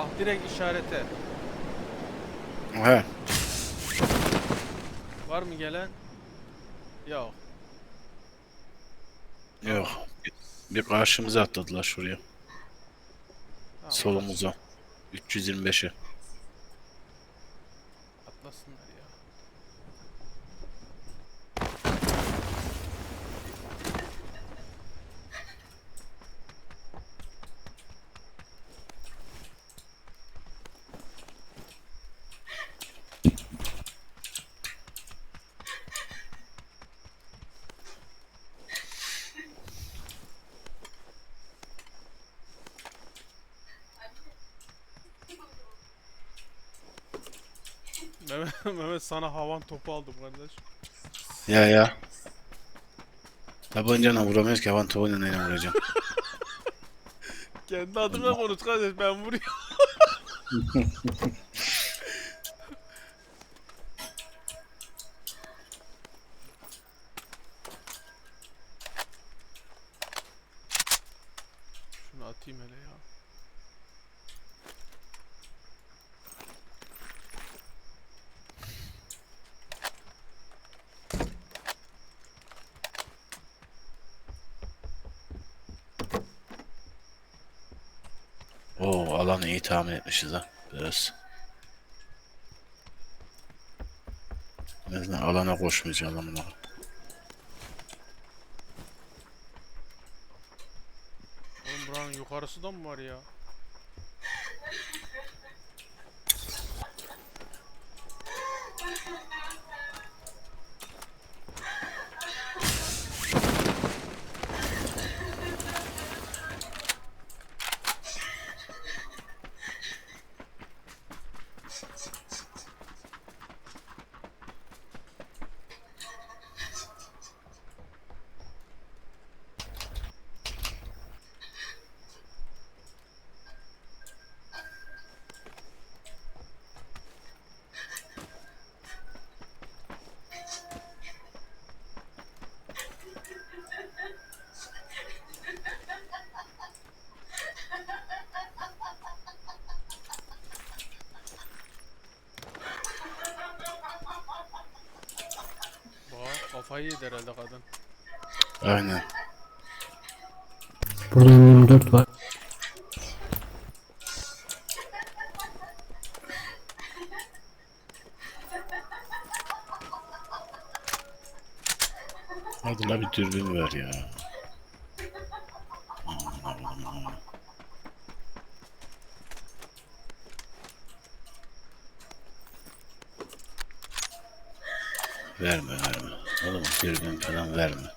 Bak direkt işarete. He. Var mı gelen? Yok. Yok. Bir karşımıza atladılar şuraya. Tamam, Solumuza. 325'e. Atlasınlar ya. Mehmet, Mehmet sana havan topu aldım kardeş. Ya ya. Tabancayla vuramıyoruz ki havan tabanca neyle vuracağım. Kendi adına konuş kardeş ben vuruyorum. iyi tahmin etmişiz ha. Biraz. En alana koşmayacağım amına. Oğlum buranın yukarısı da mı var ya? Kafayı yedi herhalde kadın. Aynen. Burada 24 var. Hadi la bir dürbün ver ya. Verme verme. Falan verme.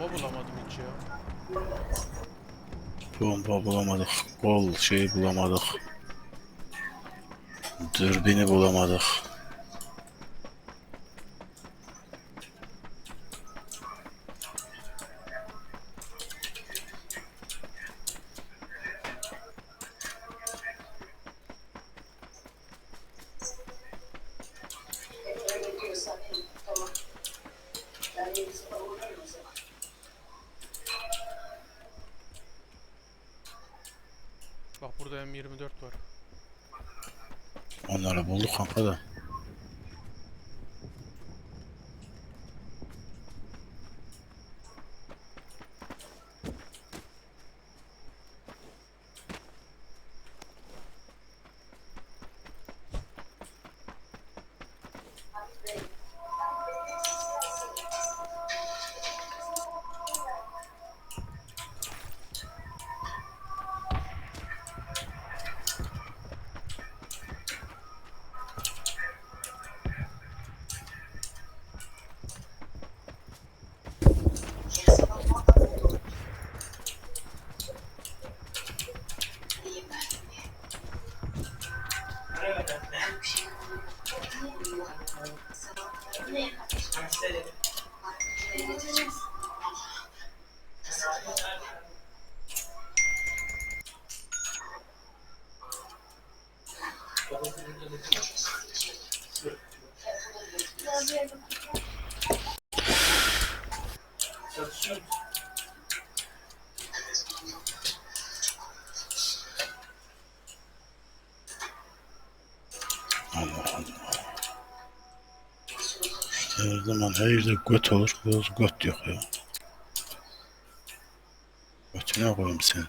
Bomba bulamadım hiç ya. Bomba bulamadık. Kol şey bulamadık. Dürbini bulamadık. Bak burada M24 var. Onları bulduk kanka da. Her zaman her yerde göt olur. Biraz göt yok ya. Götüne koyayım seni.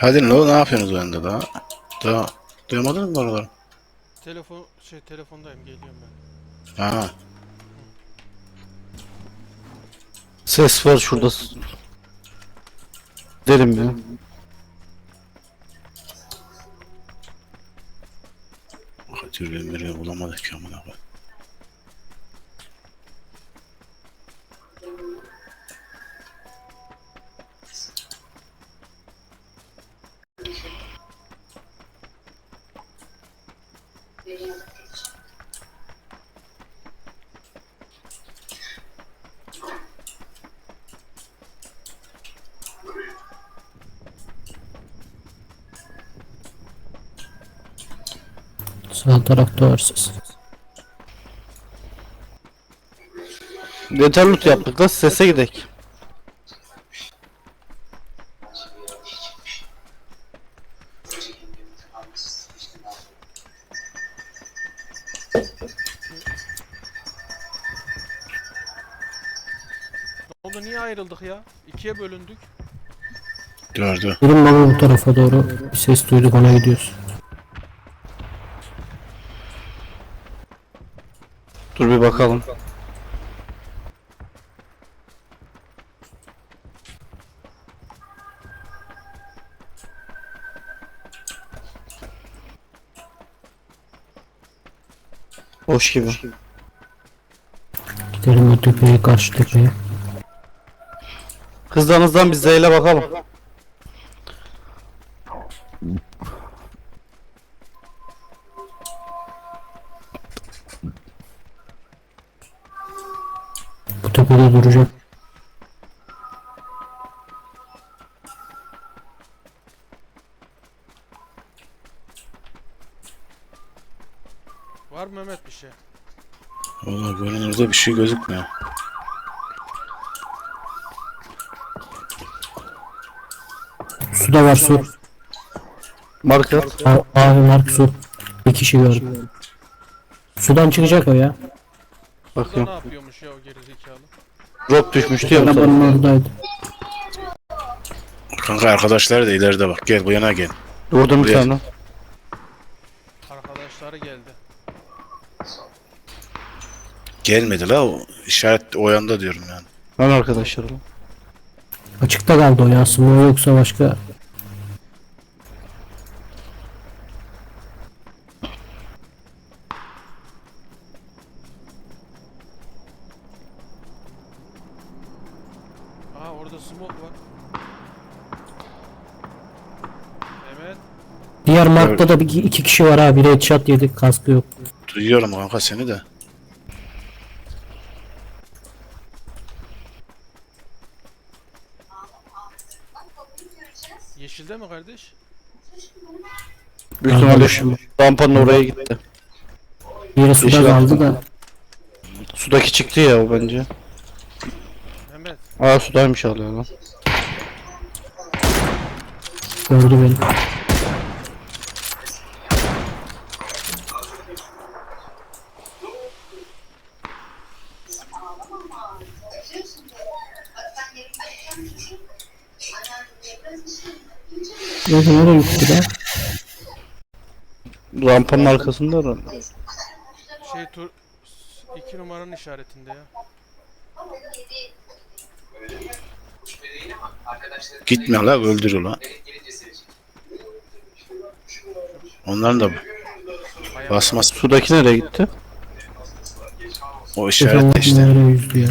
Hadi ne, ne yapıyorsunuz oyunda daha? Daha duymadın mı oraları? Telefon şey telefondayım geliyorum ben. Ha. Ses var şurada. Gidelim ya. Türlü mürü bulamadık ki amına koyayım. Sağ tarafta var ses. Yeter loot yaptık da sese gidek. Ne oldu niye ayrıldık ya? İkiye bölündük. Gördü. Durun baba bu tarafa doğru bir ses duyduk ona gidiyoruz. Bir bakalım. Boş gibi. Gidelim o tepeye karşı tepeye. Hızdan hızdan biz Z'yle bakalım. Bu tepede duracak. Var mı Mehmet bir şey? Valla görünürde bir şey gözükmüyor. Suda var su. Marker. A- Abi mark su. Bir kişi gördüm. Sudan çıkacak o ya. Burada Bakıyorum. ne yapıyormuş ya o gerizekalı? Drop düşmüştü ya Arabanın oradaydı. Kanka arkadaşlar da ileride bak. Gel bu yana gel. Vurdum bir tane. Arkadaşları geldi. Gelmedi la o işaret o yanda diyorum yani. Ben arkadaşlarım. Açıkta kaldı o ya. Smoke yoksa başka. Aha orada smoke var. Mehmet Diğer markta da bir iki kişi var ha. Biri headshot yedi. Kaskı yok. Duyuyorum kanka seni de. yeşilde mi kardeş? Büyük ihtimalle şu rampanın oraya gitti. Biri suda Yeşil kaldı da. Sudaki çıktı ya o bence. Mehmet Aa sudaymış hala lan. Gördü beni. Neyse nereye gitti be? Rampanın arkasında herhalde. şey tur iki numaranın işaretinde ya. Gitme la öldür ulan. Onların da basmaz. Sudaki nereye gitti? O Efendim işaret işte. nereye yüzdü ya?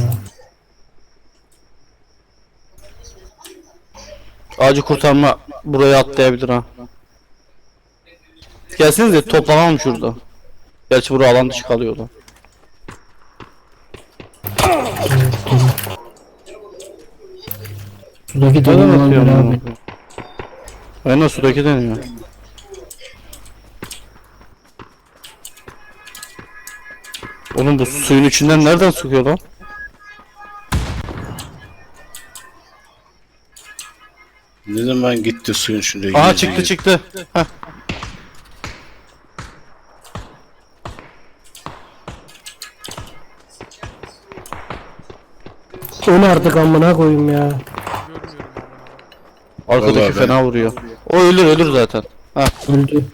Ağacı kurtarma buraya atlayabilir ha. Gelsenize toplanalım şurada. Gerçi bura alan dışı kalıyor lan. Sudaki atıyor abi. bunu? Aynen sudaki deniyor. Oğlum bu suyun içinden nereden sıkıyor lan? Zaman gitti suyun içinde? Aha çıktı yüzü. çıktı. Heh. Öl artık amına koyayım ya. Arkadaki Vallahi ben- fena vuruyor. O ölür ölür zaten. Öldü.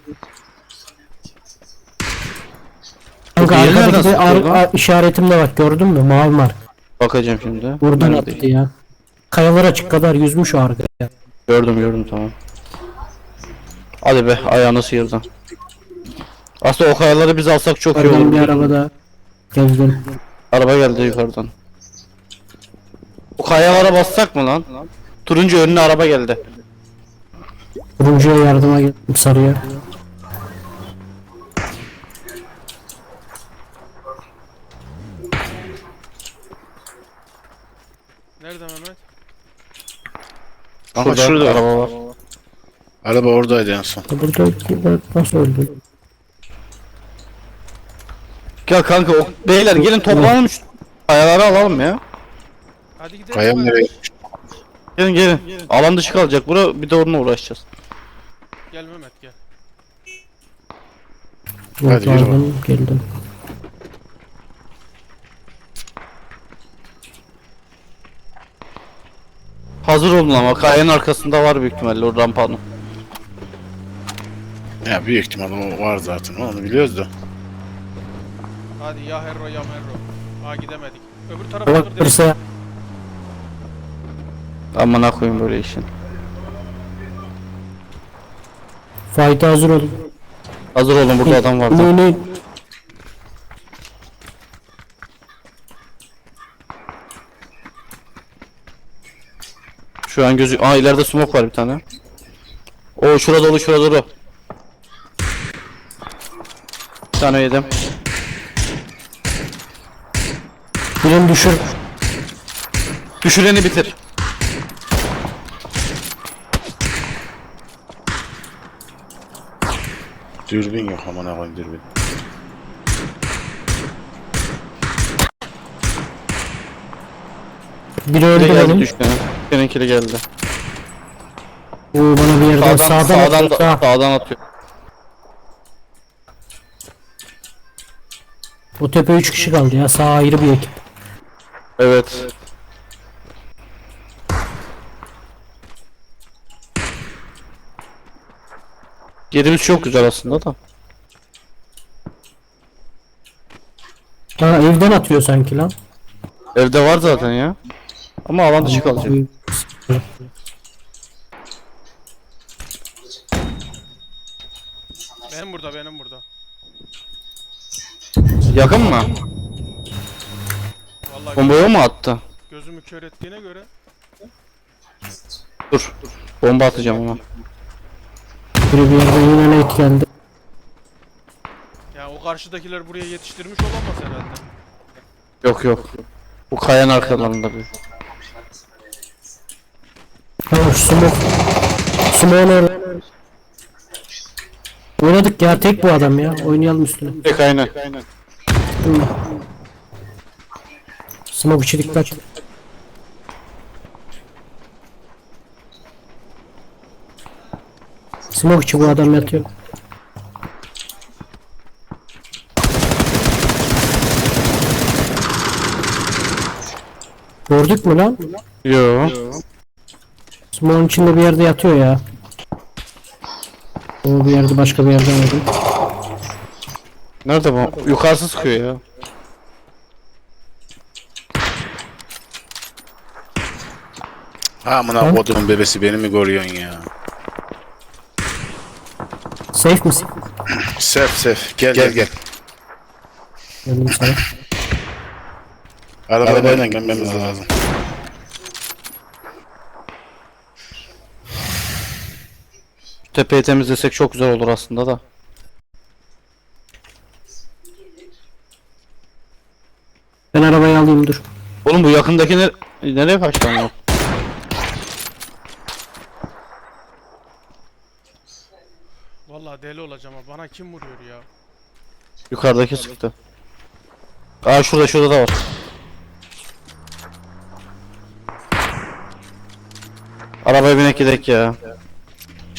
Kanka Diğeri nereden arkadaki de ar- sıkıyor lan? ar- işaretimde bak gördün mü? Mavi mark. Bakacağım şimdi. Buradan Nerede? attı ya. Kayalar açık kadar yüzmüş o arkaya. Gördüm gördüm tamam. Hadi be ayağını sıyırdın. Aslında o kayaları biz alsak çok iyi olur. bir arabada gezdim. Araba geldi yukarıdan. O kayalara bassak mı lan? Turuncu önüne araba geldi. Turuncuya yardıma gittim sarıya. Nerede Mehmet? Ama Şurada, şurada araba var. Araba oradaydı en son. Burada nasıl öldü? Gel kanka o beyler gelin toplanalım şu kayaları alalım ya. Hadi gidelim. Mehmet. nereye? Gelin gelin. Alan dışı kalacak bura bir de onunla uğraşacağız. Gel Mehmet gel. Hadi yürü geldim. Hazır olun ama kayanın arkasında var büyük ihtimalle o rampanın. Ya büyük ihtimal o var zaten onu biliyoruz da. Hadi ya herro ya merro. Aa gidemedik. Öbür tarafa dur direkt. Bakırsa Amına koyayım böyle işin. fight'a hazır olun. Hazır olun burada adam var. Ne ne? Şu an gözü... Aa ileride smoke var bir tane. O şurada dolu şurada dolu. Bir tane yedim. Birini düşür. Düşüreni bitir. Dürbün yok aman aman dürbün. Biri öldü benim. düşüreni. Senin kili geldi. Oo, bana bir yerden Sağdan sağdan, sağdan atıyor, sağ. sağdan atıyor. O tepe 3 kişi kaldı ya. Sağ ayrı bir ekip. Evet. Yerimiz çok güzel aslında da. Ha evden atıyor sanki lan. Evde var zaten ya. Ama alan dışı kalacak. Benim burada benim burada. Yakın mı? Vallahi Bombayı mı attı? gözümü kör ettiğine göre. Dur. Bomba atacağım ona. Biri bir yerden yine net geldi. Ya o karşıdakiler buraya yetiştirmiş olamaz herhalde. Yok yok. Bu kayanın arkalarında bir. Tamam smoke. Smoke'un orada. Oynadık ya tek bu adam ya. Oynayalım üstüne. Tek aynen. Smoke içi dikkat. Smoke içi bu adam yatıyor. Gördük mü lan? Yo. Smoke'un içinde bir yerde yatıyor ya. O bir yerde başka bir yerden aldım. Nerede bu? Yukarısı sıkıyor ya. Ha amına kodumun bebesi beni mi koruyorsun ya? Safe misin? Sef sef gel gel gel. Geldim sana. Arabayla gelmemiz lazım. tepeyi temizlesek çok güzel olur aslında da. Ben arabayı alayım dur. Oğlum bu yakındaki ne nereye kaçtı lan? Vallahi deli olacağım ama bana kim vuruyor ya? Yukarıdaki sıktı. Aa şurada şurada da var. Arabaya binek gidek ya.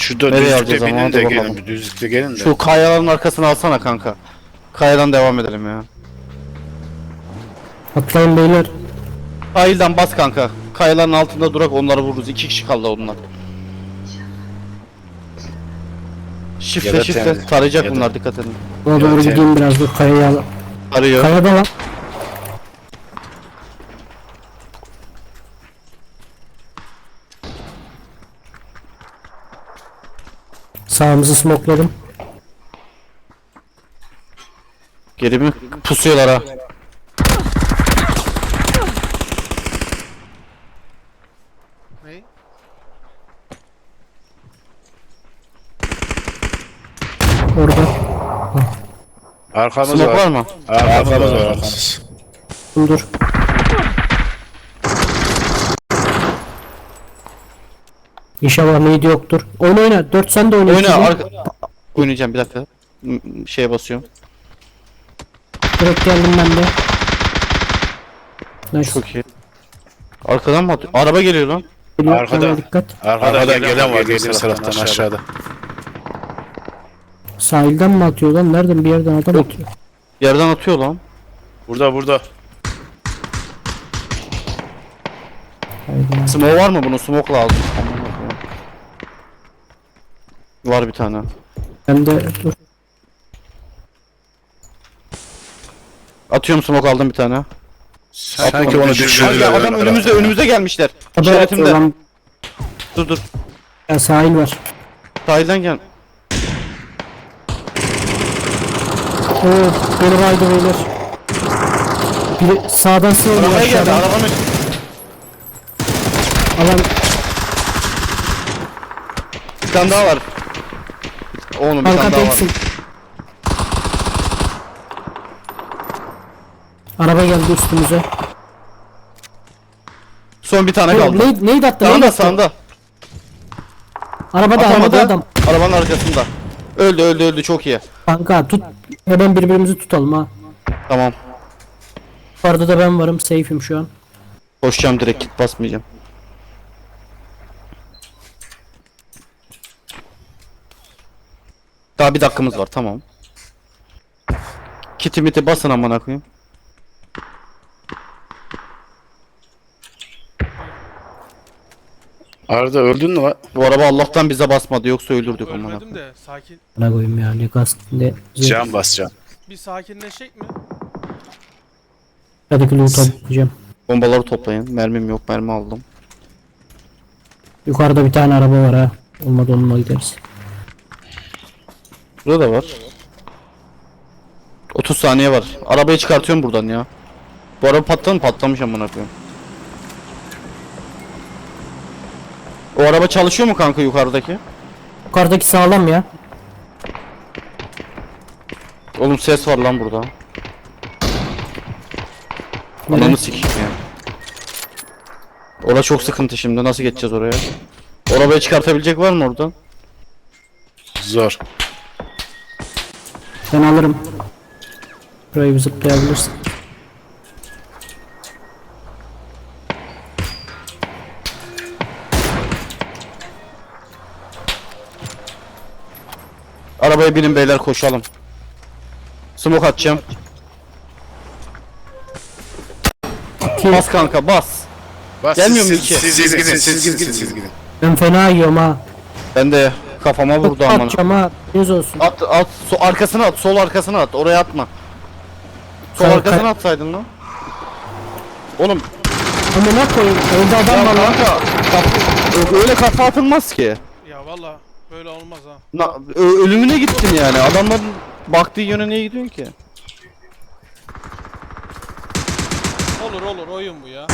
Şurada Nereye düzlükte alacağız ama? binin Hadi de bakalım. gelin. Bir düzlükte gelin de. Şu kayaların arkasını alsana kanka. Kayadan devam edelim ya. Atlayın beyler. Sahilden bas kanka. Kayaların altında durak onları vururuz. İki kişi kaldı onlar. Şifre da şifre temiz. tarayacak Ya da- bunlar dikkat edin. Buna doğru Evet, gideyim biraz dur kayaya al. Arıyor. Kayada lan. Sağımızı smokladım. Geri mi? Pusuyorlar ha. Ne? Orada. Arkamız Smoke var var. mı? Arkamız var arkamız. Dur İnşallah neydi yoktur. Oyna oyna. 4 sen de oyna. Oyna ikili. arka... Oynayacağım bir dakika. M- Şeye basıyorum. Direkt geldim ben de. Nice. Çok iyi. Arkadan mı atıyor? Araba geliyor lan. Geliyor, Arkada. kenara dikkat. Arkadan gelen var geliyor taraftan aşağıda. Sahilden mi atıyor lan? Nereden bir yerden adam atıyor. Yerden atıyor lan. Burada burada. Haydi. Smoke var mı bunun? Smoke lazım. Aman. Var bir tane. Ben de. Atıyorum smoke aldım bir tane. Sanki onu Abi düşürdüler. adam önümüzde önümüzde gelmişler. İşaretimde. lan. Dur dur. Ya sahil var. Sahilden gel. Oo, beni baydı beyler. Biri sağdan sığınıyor Arabaya geldi. aşağıdan. Arabanın Alan bir tane daha var. Oğlum bir tane kanka daha var. Araba geldi üstümüze. Son bir tane kaldı. neydi, neydi attı? Sağında neydi attı? sağında. Arabada arabada Atamadı. adam. Arabanın arkasında. Öldü öldü öldü çok iyi. Kanka tut. Hemen birbirimizi tutalım ha. Tamam. Yukarıda da ben varım. Safe'im şu an. Koşacağım direkt kit basmayacağım. Daha bir dakikamız var tamam. Kiti miti basın amına koyayım. Arda öldün mü lan? Bu araba Allah'tan bize basmadı yoksa öldürdük amına Ölmedim koyayım. de sakin. Ne koyayım ya ne Can basacağım. Bir sakinleşecek mi? Hadi loot toplayacağım. Bombaları toplayın. Mermim yok mermi aldım. Yukarıda bir tane araba var ha. Olmadı onunla gideriz. Burada da var. 30 saniye var. Arabayı çıkartıyorum buradan ya. Bu araba patladı mı? Patlamış amına koyayım. O araba çalışıyor mu kanka yukarıdaki? Yukarıdaki sağlam ya. Oğlum ses var lan burada. Ananı sikeyim ya. Orada çok sıkıntı şimdi. Nasıl geçeceğiz oraya? Arabayı çıkartabilecek var mı oradan? Zor. Ben alırım. Burayı bir zıplayabilirsin. Arabaya binin beyler koşalım. Smoke atacağım. Bas kanka bas. Bas, Gelmiyor siz, mu iki? Siz, siz gidin siz gidin siz gidin. Ben fena yiyorum ha. Ben de kafama vurdu Çok amına. atacağım ha. Yüz olsun. At at so, arkasına at sol arkasına at oraya atma. Sol Kanka- arkasına atsaydın lan. Oğlum Amına koyayım. Evde ya adam var lan. kanka kaf- öyle kafa atılmaz ki. Ya valla böyle olmaz ha. Na, ö- ölümüne gittin yani adamların baktığı yöne niye gidiyorsun ki? Olur olur oyun bu ya.